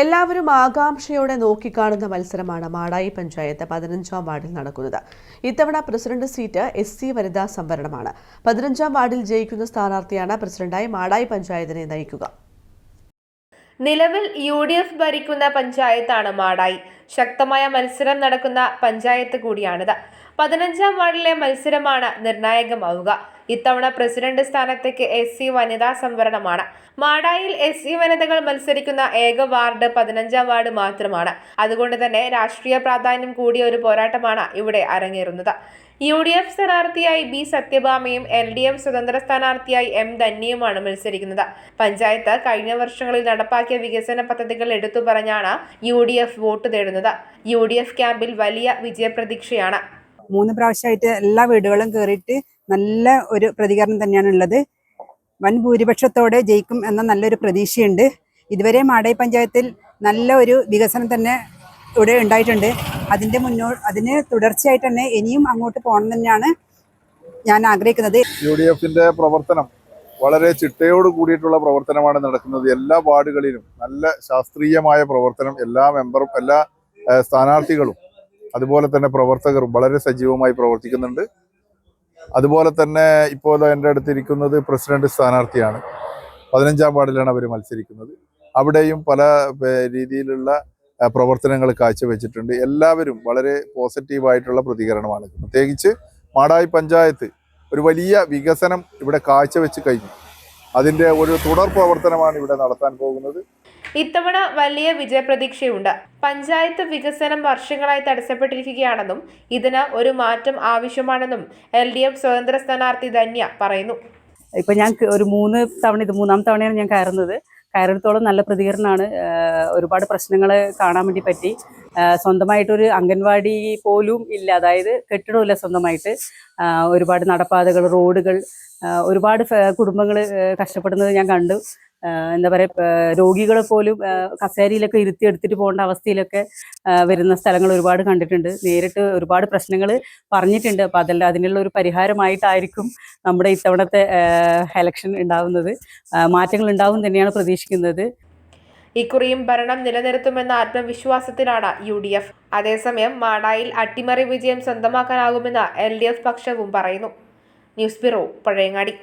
എല്ലാവരും ആകാംക്ഷയോടെ നോക്കിക്കാണുന്ന മത്സരമാണ് മാടായി പഞ്ചായത്ത് പതിനഞ്ചാം വാർഡിൽ നടക്കുന്നത്. ഇത്തവണ പ്രസിഡന്റ് സീറ്റ് എസ് സി വനിതാ സംവരണമാണ്. പതിനഞ്ചാം വാർഡിൽ ജയിക്കുന്ന സ്ഥാനാർത്ഥിയാണ് പ്രസിഡന്റായി മാടായി പഞ്ചായത്തിനെ നയിക്കുക. നിലവിൽ യു ഡി എഫ് ഭരിക്കുന്ന പഞ്ചായത്താണ് മാടായി. ശക്തമായ മത്സരം നടക്കുന്ന പഞ്ചായത്ത് കൂടിയാണിത്. പതിനഞ്ചാം വാർഡിലെ മത്സരമാണ് നിർണായകമാവുക. ഇത്തവണ പ്രസിഡന്റ് സ്ഥാനത്തേക്ക് എസ് സി വനിതാ സംവരണമാണ്. മാടായിൽ എസ് സി വനിതകൾ മത്സരിക്കുന്ന ഏക വാർഡ് പതിനഞ്ചാം വാർഡ് മാത്രമാണ്. അതുകൊണ്ട് തന്നെ രാഷ്ട്രീയ പ്രാധാന്യം കൂടിയ ഒരു പോരാട്ടമാണ് ഇവിടെ അരങ്ങേറുന്നത്. യു ഡി എഫ് സ്ഥാനാർത്ഥിയായി ബി സത്യഭാമയും എൽ ഡി എഫ് സ്വതന്ത്ര സ്ഥാനാർത്ഥിയായി എം ധന്യയുമാണ് മത്സരിക്കുന്നത്. പഞ്ചായത്ത് കഴിഞ്ഞ വർഷങ്ങളിൽ നടപ്പാക്കിയ വികസന പദ്ധതികൾ എടുത്തു പറഞ്ഞാണ് യു ഡി എഫ് വോട്ട് തേടുന്നത്. യു ഡി എഫ് ക്യാമ്പിൽ വലിയ വിജയപ്രതീക്ഷയാണ്. മൂന്ന് പ്രാവശ്യമായിട്ട് എല്ലാ വീടുകളും കയറിയിട്ട് നല്ല ഒരു പ്രതികരണം തന്നെയാണ് ഉള്ളത് വൻ ഭൂരിപക്ഷത്തോടെ ജയിക്കും എന്ന നല്ലൊരു പ്രതീക്ഷയുണ്ട്. ഇതുവരെ മാടായി പഞ്ചായത്തിൽ നല്ല ഒരു വികസനം തന്നെ ഇവിടെ ഉണ്ടായിട്ടുണ്ട്. അതിന്റെ മുന്നോ അതിന് തുടർച്ചയായിട്ട് തന്നെ ഇനിയും അങ്ങോട്ട് പോകണം തന്നെയാണ് ഞാൻ ആഗ്രഹിക്കുന്നത്. യു ഡി എഫിന്റെ പ്രവർത്തനം വളരെ ചിട്ടയോട് കൂടിയിട്ടുള്ള പ്രവർത്തനമാണ് നടക്കുന്നത്. എല്ലാ വാർഡുകളിലും നല്ല ശാസ്ത്രീയമായ പ്രവർത്തനം എല്ലാ മെമ്പറും എല്ലാ സ്ഥാനാർത്ഥികളും അതുപോലെ തന്നെ പ്രവർത്തകരും വളരെ സജീവമായി പ്രവർത്തിക്കുന്നുണ്ട്. അതുപോലെ തന്നെ ഇപ്പോൾ എന്റെ അടുത്തിരിക്കുന്നത് പ്രസിഡന്റ് സ്ഥാനാർത്ഥിയാണ്. പതിനഞ്ചാം വാർഡിലാണ് അവർ മത്സരിക്കുന്നത്. അവിടെയും പല രീതിയിലുള്ള പ്രവർത്തനങ്ങൾ കാഴ്ചവെച്ചിട്ടുണ്ട്. എല്ലാവരും വളരെ പോസിറ്റീവായിട്ടുള്ള പ്രതികരണമാണ്. പ്രത്യേകിച്ച് മാടായി പഞ്ചായത്ത് ഒരു വലിയ വികസനം ഇവിടെ കാഴ്ചവെച്ച് കഴിഞ്ഞു. അതിന്റെ ഒരു തുടർ പ്രവർത്തനമാണ് ഇവിടെ നടത്താൻ പോകുന്നത്. ഇത്തവണ വലിയ വിജയപ്രതീക്ഷയുണ്ട്. പഞ്ചായത്ത് വികസനം വർഷങ്ങളായി തടസ്സപ്പെട്ടിരിക്കുകയാണെന്നും ഇതിന് ഒരു മാറ്റം ആവശ്യമാണെന്നും എൽ ഡി എഫ് സ്വതന്ത്ര സ്ഥാനാർത്ഥി ധന്യ പറയുന്നു. ഇപ്പൊ ഞാൻ ഒരു മൂന്ന് തവണ ഇത് മൂന്നാം തവണയാണ് ഞാൻ കയറുന്നത്. കയറിടത്തോളം നല്ല പ്രതികരണമാണ്. ഒരുപാട് പ്രശ്നങ്ങൾ കാണാൻ വേണ്ടി പറ്റി. സ്വന്തമായിട്ടൊരു അംഗൻവാടി പോലും ഇല്ല. അതായത് കെട്ടിടമില്ല സ്വന്തമായിട്ട്. ഒരുപാട് നടപ്പാതകൾ റോഡുകൾ ഒരുപാട് കുടുംബങ്ങൾ കഷ്ടപ്പെടുന്നത് ഞാൻ കണ്ടു. എന്താ പറയുക രോഗികളെ പോലും കസേരയിലൊക്കെ ഇരുത്തി എടുത്തിട്ട് പോകേണ്ട അവസ്ഥയിലൊക്കെ വരുന്ന സ്ഥലങ്ങൾ ഒരുപാട് കണ്ടിട്ടുണ്ട്. നേരിട്ട് ഒരുപാട് പ്രശ്നങ്ങൾ പറഞ്ഞിട്ടുണ്ട്. അപ്പം അതെല്ലാം അതിനുള്ള ഒരു പരിഹാരമായിട്ടായിരിക്കും നമ്മുടെ ഇത്തവണത്തെ എലക്ഷൻ ഉണ്ടാവുന്നത്. മാറ്റങ്ങൾ ഉണ്ടാവും തന്നെയാണ് പ്രതീക്ഷിക്കുന്നത്. ഇക്കുറിയും ഭരണം നിലനിർത്തുമെന്ന ആത്മവിശ്വാസത്തിലാണ് യു ഡി എഫ് അതേസമയം മാടായിൽ അട്ടിമറി വിജയം സ്വന്തമാക്കാനാകുമെന്ന് എൽ ഡി എഫ് പക്ഷവും പറയുന്നു. News bureau Pazhayangadi.